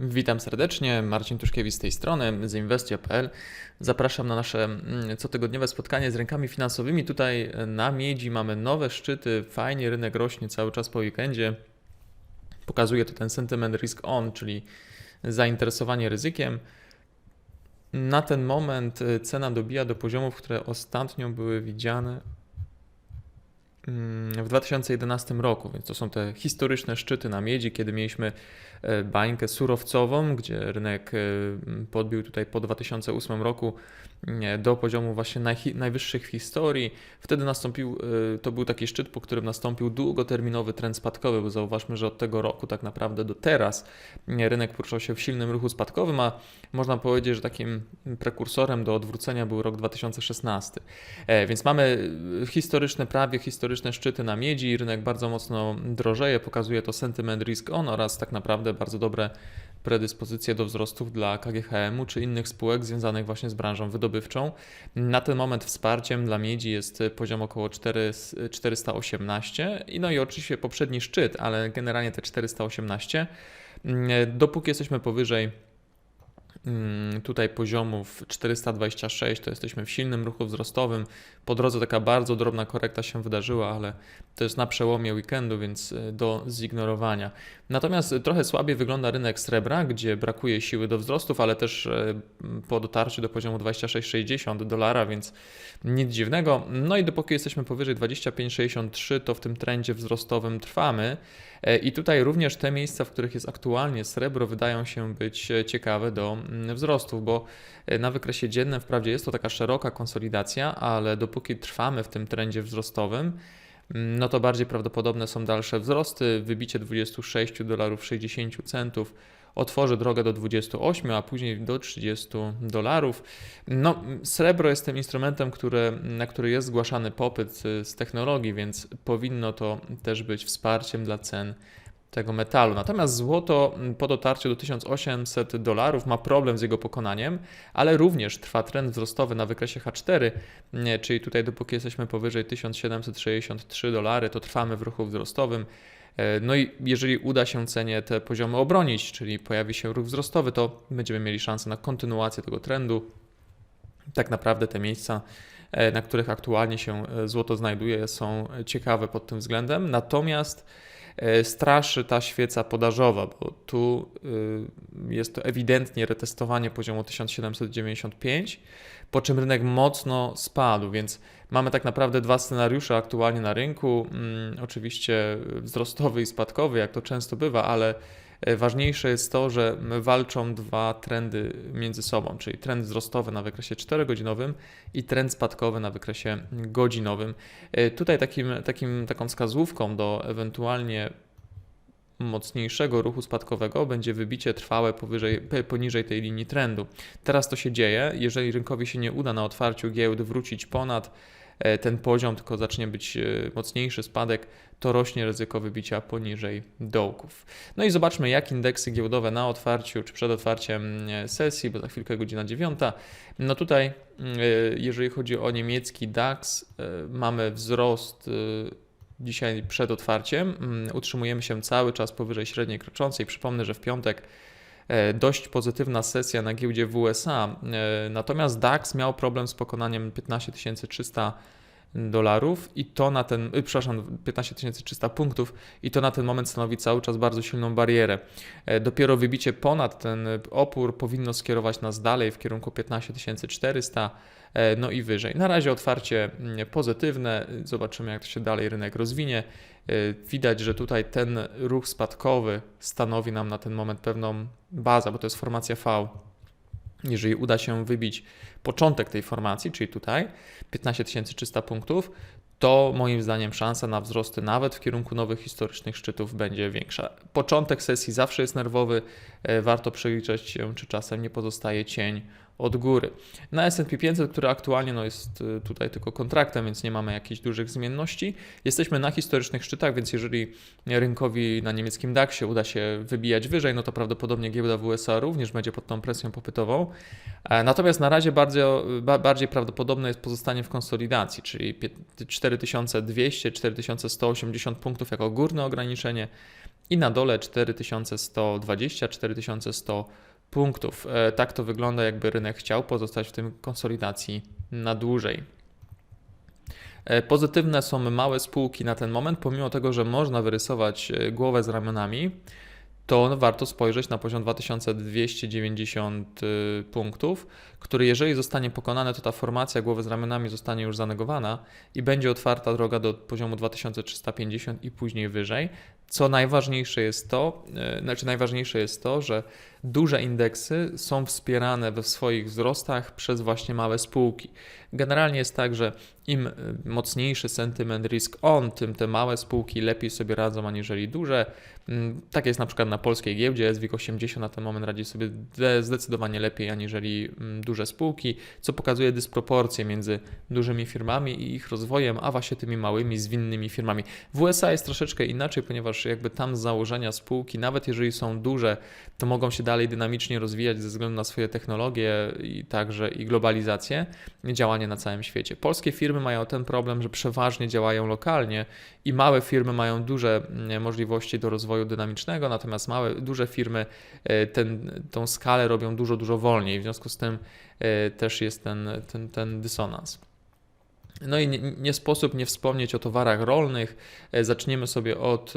Witam serdecznie, Marcin Tuszkiewicz z tej strony, z Investia.pl. Zapraszam na nasze mm, cotygodniowe spotkanie z rynkami finansowymi. Tutaj na Miedzi mamy nowe szczyty, fajnie rynek rośnie cały czas po weekendzie. Pokazuje to ten sentiment risk on, czyli zainteresowanie ryzykiem. Na ten moment y, cena dobija do poziomów, które ostatnio były widziane w 2011 roku, więc to są te historyczne szczyty na miedzi, kiedy mieliśmy e, bańkę surowcową, gdzie rynek e, podbił tutaj po 2008 roku e, do poziomu właśnie najwyższych w historii. Wtedy nastąpił, to był taki szczyt, po którym nastąpił długoterminowy trend spadkowy, bo zauważmy, że od tego roku tak naprawdę do teraz rynek poruszał się w silnym ruchu spadkowym, a można powiedzieć, że takim prekursorem do odwrócenia był rok 2016. E, Więc mamy historyczne, prawie historyczne szczyty na miedzi, rynek bardzo mocno drożeje, pokazuje to sentiment risk on oraz tak naprawdę bardzo dobre predyspozycje do wzrostów dla KGHM-u czy innych spółek związanych właśnie z branżą wydobywczą. Na ten moment wsparciem dla miedzi jest poziom około 4, 418 i no i oczywiście poprzedni szczyt, ale generalnie te 418. Mm, Dopóki jesteśmy powyżej tutaj poziomów 426, to jesteśmy w silnym ruchu wzrostowym. Po drodze taka bardzo drobna korekta się wydarzyła, ale to jest na przełomie weekendu, więc e, do zignorowania. Natomiast trochę słabiej wygląda rynek srebra, gdzie brakuje siły do wzrostów, ale też e, po dotarciu do poziomu 26,60 dolara, więc nic dziwnego. No i dopóki jesteśmy powyżej 25,63, to w tym trendzie wzrostowym trwamy. E, I tutaj również te miejsca, w których jest aktualnie srebro, wydają się być e, ciekawe do mm, wzrostów, bo na wykresie dziennym wprawdzie jest to taka szeroka konsolidacja, ale dopóki trwamy w tym trendzie wzrostowym, no to bardziej prawdopodobne są dalsze wzrosty. Wybicie 26 dolarów 60 centów otworzy drogę do 28, a później do 30 dolarów. No, srebro jest tym instrumentem, który, na który jest zgłaszany popyt z technologii, więc powinno to też być wsparciem dla cen tego metalu. Natomiast złoto mm, po dotarciu do 1800 dolarów ma problem z jego pokonaniem, ale również trwa trend wzrostowy na wykresie H4, nie, czyli tutaj dopóki jesteśmy powyżej 1763 dolary, to trwamy w ruchu wzrostowym. E, No i jeżeli uda się cenie te poziomy obronić, czyli pojawi się ruch wzrostowy, to będziemy mieli szansę na kontynuację tego trendu. Tak naprawdę te miejsca, e, na których aktualnie się e, złoto znajduje, są ciekawe pod tym względem. Natomiast straszy ta świeca podażowa, bo tu y, jest to ewidentnie retestowanie poziomu 1795, po czym rynek mocno spadł, więc mamy tak naprawdę dwa scenariusze aktualnie na rynku. Mm, Oczywiście wzrostowy i spadkowy, jak to często bywa, ale e, ważniejsze jest to, że walczą dwa trendy między sobą, czyli trend wzrostowy na wykresie 4-godzinowym i trend spadkowy na wykresie godzinowym. E, Tutaj takim, takim, taką wskazówką do ewentualnie mocniejszego ruchu spadkowego będzie wybicie trwałe powyżej, poniżej tej linii trendu. Teraz to się dzieje. Jeżeli rynkowi się nie uda na otwarciu giełd wrócić ponad e, ten poziom, tylko zacznie być e, mocniejszy spadek, to rośnie ryzyko wybicia poniżej dołków. No i zobaczmy, jak indeksy giełdowe na otwarciu czy przed otwarciem e, sesji, bo za chwilkę godzina dziewiąta. No tutaj, mm, e, jeżeli chodzi o niemiecki DAX, e, mamy wzrost e, dzisiaj przed otwarciem. Mm, Utrzymujemy się cały czas powyżej średniej kroczącej. Przypomnę, że w piątek e, dość pozytywna sesja na giełdzie w USA. E, Natomiast DAX miał problem z pokonaniem 15 300 dolarów i to na ten, y, przepraszam, 15 300 punktów i to na ten moment stanowi cały czas bardzo silną barierę. E, Dopiero wybicie ponad ten opór powinno skierować nas dalej w kierunku 15 400 e, no i wyżej. Na razie otwarcie mm, pozytywne, zobaczymy jak to się dalej rynek rozwinie. E, Widać, że tutaj ten ruch spadkowy stanowi nam na ten moment pewną bazę, bo to jest formacja V. Jeżeli uda się wybić początek tej formacji, czyli tutaj 15 300 punktów, to moim zdaniem szansa na wzrosty nawet w kierunku nowych historycznych szczytów będzie większa. Początek sesji zawsze jest nerwowy, e, warto przeliczać się, czy czasem nie pozostaje cień od góry. Na S&P 500, który aktualnie no, jest y, tutaj tylko kontraktem, więc nie mamy jakichś dużych zmienności. Jesteśmy na historycznych szczytach, więc jeżeli rynkowi na niemieckim DAX-ie uda się wybijać wyżej, no to prawdopodobnie giełda w USA również będzie pod tą presją popytową. E, Natomiast na razie bardzo, ba- bardziej prawdopodobne jest pozostanie w konsolidacji, czyli pie- 4200-4180 punktów jako górne ograniczenie i na dole 4120, 4100 punktów. E, tak to wygląda, jakby rynek chciał pozostać w tym konsolidacji na dłużej. E, pozytywne są małe spółki na ten moment, pomimo tego, że można wyrysować e, głowę z ramionami to warto spojrzeć na poziom 2290 y, punktów, który jeżeli zostanie pokonany, to ta formacja głowy z ramionami zostanie już zanegowana i będzie otwarta droga do poziomu 2350 i później wyżej. Co najważniejsze jest to, y, znaczy najważniejsze jest to, że duże indeksy są wspierane we swoich wzrostach przez właśnie małe spółki. Generalnie jest tak, że im y, mocniejszy sentyment risk on, tym te małe spółki lepiej sobie radzą aniżeli duże. Mm, tak jest na przykład na polskiej giełdzie, SWIG 80 na ten moment radzi sobie zdecydowanie lepiej aniżeli mm, duże spółki, co pokazuje dysproporcję między dużymi firmami i ich rozwojem, a właśnie tymi małymi, zwinnymi firmami. W USA jest troszeczkę inaczej, ponieważ jakby tam z założenia spółki, nawet jeżeli są duże, to mogą się dalej dynamicznie rozwijać ze względu na swoje technologie i także i globalizację, działanie na całym świecie. Polskie firmy mają ten problem, że przeważnie działają lokalnie i małe firmy mają duże mm, możliwości do rozwoju dynamicznego, natomiast małe, duże firmy e, ten, tą skalę robią dużo, dużo wolniej. W związku z tym e, też jest ten, ten, ten dysonans. No i nie, nie, sposób nie wspomnieć o towarach rolnych. E, zaczniemy sobie od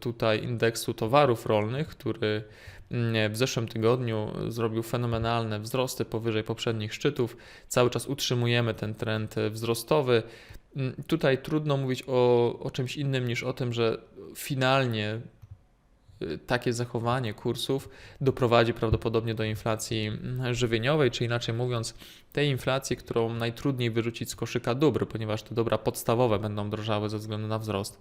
tutaj indeksu towarów rolnych, który mm, w zeszłym tygodniu zrobił fenomenalne wzrosty powyżej poprzednich szczytów. Cały czas utrzymujemy ten trend wzrostowy. Mm, tutaj trudno mówić o, o czymś innym niż o tym, że finalnie takie zachowanie kursów doprowadzi prawdopodobnie do inflacji mm, żywieniowej, czy inaczej mówiąc, tej inflacji, którą najtrudniej wyrzucić z koszyka dóbr, ponieważ te dobra podstawowe będą drożały ze względu na wzrost.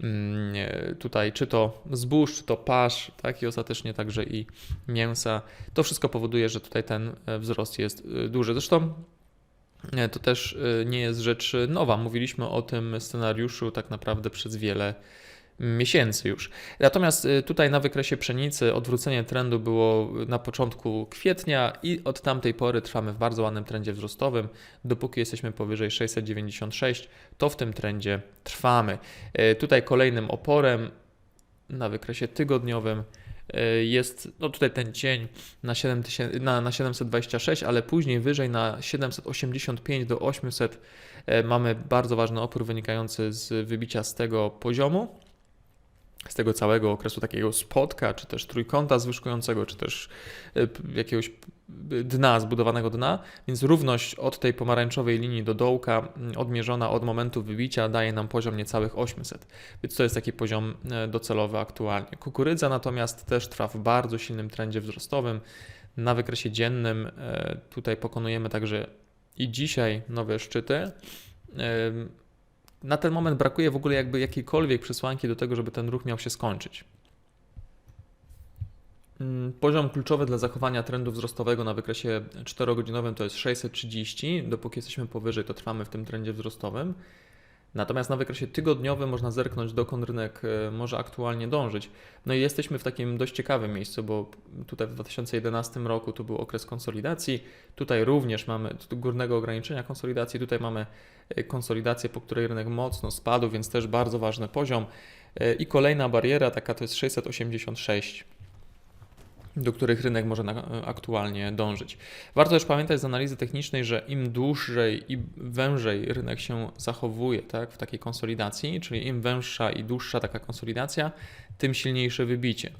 Mm, tutaj czy to zbóż, czy to pasz, tak i ostatecznie także i mięsa. To wszystko powoduje, że tutaj ten e, wzrost jest y, duży. Zresztą to też y, nie jest rzecz nowa. Mówiliśmy o tym scenariuszu tak naprawdę przez wiele miesięcy już. Natomiast y, tutaj na wykresie pszenicy odwrócenie trendu było na początku kwietnia i od tamtej pory trwamy w bardzo ładnym trendzie wzrostowym. Dopóki jesteśmy powyżej 696, to w tym trendzie trwamy. Y, tutaj kolejnym oporem na wykresie tygodniowym E, jest no tutaj ten cień na, 7 na, na 726, ale później wyżej na 785 do 800 e, mamy bardzo ważny opór wynikający z wybicia z tego poziomu z tego całego okresu takiego spotka, czy też trójkąta zwyżkującego, czy też e, jakiegoś dna, zbudowanego dna, więc równość od tej pomarańczowej linii do dołka odmierzona od momentu wybicia daje nam poziom niecałych 800, więc to jest taki poziom e, docelowy aktualnie. Kukurydza natomiast też trwa w bardzo silnym trendzie wzrostowym. Na wykresie dziennym e, tutaj pokonujemy także i dzisiaj nowe szczyty na ten moment brakuje w ogóle jakby jakiejkolwiek przesłanki do tego, żeby ten ruch miał się skończyć. Mm, poziom kluczowy dla zachowania trendu wzrostowego na wykresie 4-godzinowym to jest 630. Dopóki jesteśmy powyżej, to trwamy w tym trendzie wzrostowym. Natomiast na wykresie tygodniowym można zerknąć, dokąd rynek e, może aktualnie dążyć. No i jesteśmy w takim dość ciekawym miejscu, bo tutaj w 2011 roku to był okres konsolidacji. Tutaj również mamy górnego ograniczenia konsolidacji. Tutaj mamy e, konsolidację, po której rynek mocno spadł, więc też bardzo ważny poziom. E, I kolejna bariera, taka to jest 686 do których rynek może aktualnie dążyć. Warto też pamiętać z analizy technicznej, że im dłużej i wężej rynek się zachowuje tak, w takiej konsolidacji, czyli im węższa i dłuższa taka konsolidacja, tym silniejsze wybicie.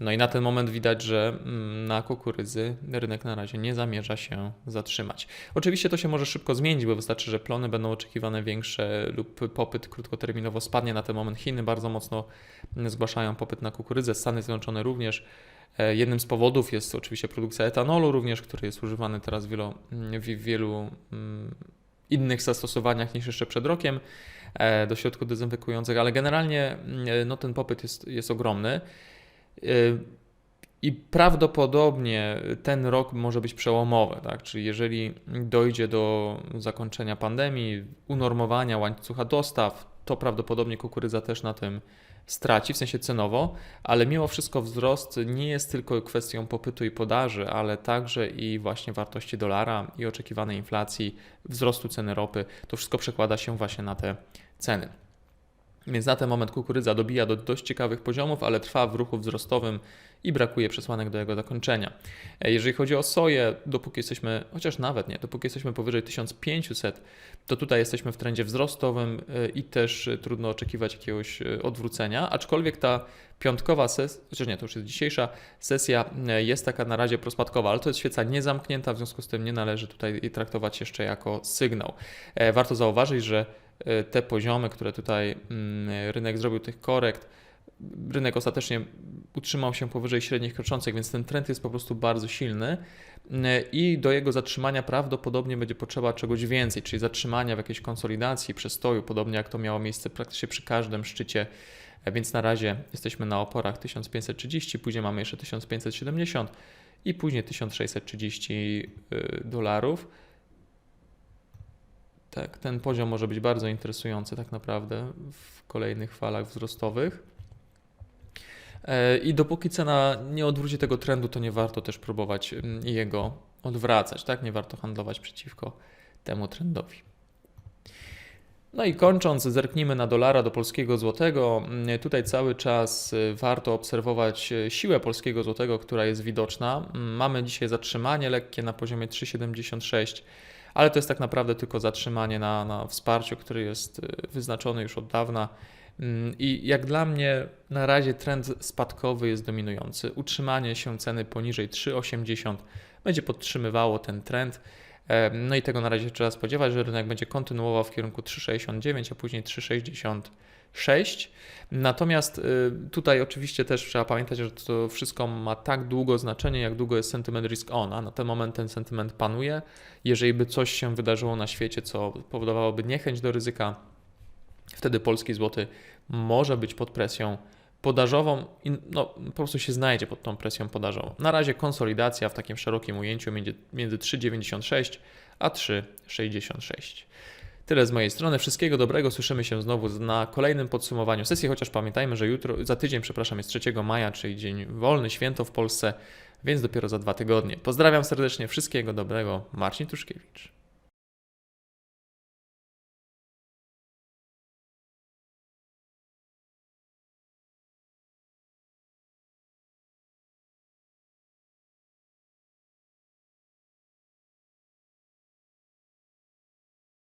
No i na ten moment widać, że mm, na kukurydzy rynek na razie nie zamierza się zatrzymać. Oczywiście to się może szybko zmienić, bo wystarczy, że plony będą oczekiwane większe lub popyt krótkoterminowo spadnie. Na ten moment Chiny bardzo mocno zgłaszają popyt na kukurydzę, Stany Zjednoczone również. E, jednym z powodów jest oczywiście produkcja etanolu również, który jest używany teraz w wielu, w wielu mm, innych zastosowaniach niż jeszcze przed rokiem e, do środków dezynfekujących, ale generalnie mm, no, ten popyt jest, jest ogromny. E, I prawdopodobnie ten rok może być przełomowy, tak? czyli jeżeli dojdzie do zakończenia pandemii, unormowania łańcucha dostaw, to prawdopodobnie kukurydza też na tym straci, w sensie cenowo, ale mimo wszystko wzrost nie jest tylko kwestią popytu i podaży, ale także i właśnie wartości dolara i oczekiwanej inflacji, wzrostu ceny ropy. To wszystko przekłada się właśnie na te ceny. Więc na ten moment kukurydza dobija do dość ciekawych poziomów, ale trwa w ruchu wzrostowym i brakuje przesłanek do jego zakończenia. E, Jeżeli chodzi o soję, dopóki jesteśmy, chociaż nawet nie, dopóki jesteśmy powyżej 1500, to tutaj jesteśmy w trendzie wzrostowym e, i też e, trudno oczekiwać jakiegoś odwrócenia, aczkolwiek ta piątkowa sesja, chociaż nie, to już jest dzisiejsza sesja, jest taka na razie prospadkowa, ale to jest świeca niezamknięta, w związku z tym nie należy tutaj traktować jeszcze jako sygnał. Warto zauważyć, że te poziomy, które tutaj mm, rynek zrobił tych korekt, rynek ostatecznie utrzymał się powyżej średnich kroczących, więc ten trend jest po prostu bardzo silny mm, i do jego zatrzymania prawdopodobnie będzie potrzeba czegoś więcej, czyli zatrzymania w jakiejś konsolidacji, przestoju, podobnie jak to miało miejsce praktycznie przy każdym szczycie. E, Więc na razie jesteśmy na oporach 1530, później mamy jeszcze 1570 i później 1630 y, dolarów. Tak, ten poziom może być bardzo interesujący tak naprawdę w kolejnych falach wzrostowych. E, I dopóki cena nie odwróci tego trendu, to nie warto też próbować mm, jego odwracać, tak? Nie warto handlować przeciwko temu trendowi. No i kończąc, zerknijmy na dolara do polskiego złotego. Mm, Tutaj cały czas y, warto obserwować y, siłę polskiego złotego, która jest widoczna. Mm, Mamy dzisiaj zatrzymanie lekkie na poziomie 3,76, ale to jest tak naprawdę tylko zatrzymanie na, na wsparciu, który jest y, wyznaczony już od dawna. Mm, I jak dla mnie na razie trend spadkowy jest dominujący. Utrzymanie się ceny poniżej 3,80 będzie podtrzymywało ten trend. No i tego na razie trzeba spodziewać, że rynek będzie kontynuował w kierunku 3,69, a później 3,66. Natomiast y, tutaj oczywiście też trzeba pamiętać, że to wszystko ma tak długo znaczenie, jak długo jest sentiment risk on, a na ten moment ten sentyment panuje. Jeżeli by coś się wydarzyło na świecie, co powodowałoby niechęć do ryzyka, wtedy polski złoty może być pod presją podażową i no, po prostu się znajdzie pod tą presją podażową. Na razie konsolidacja w takim szerokim ujęciu między, między 3,96 a 3,66. Tyle z mojej strony. Wszystkiego dobrego. Słyszymy się znowu na kolejnym podsumowaniu sesji, chociaż pamiętajmy, że jutro, za tydzień, przepraszam, jest 3 maja, czyli dzień wolny, święto w Polsce, więc dopiero za dwa tygodnie. Pozdrawiam serdecznie. Wszystkiego dobrego. Marcin Tuszkiewicz.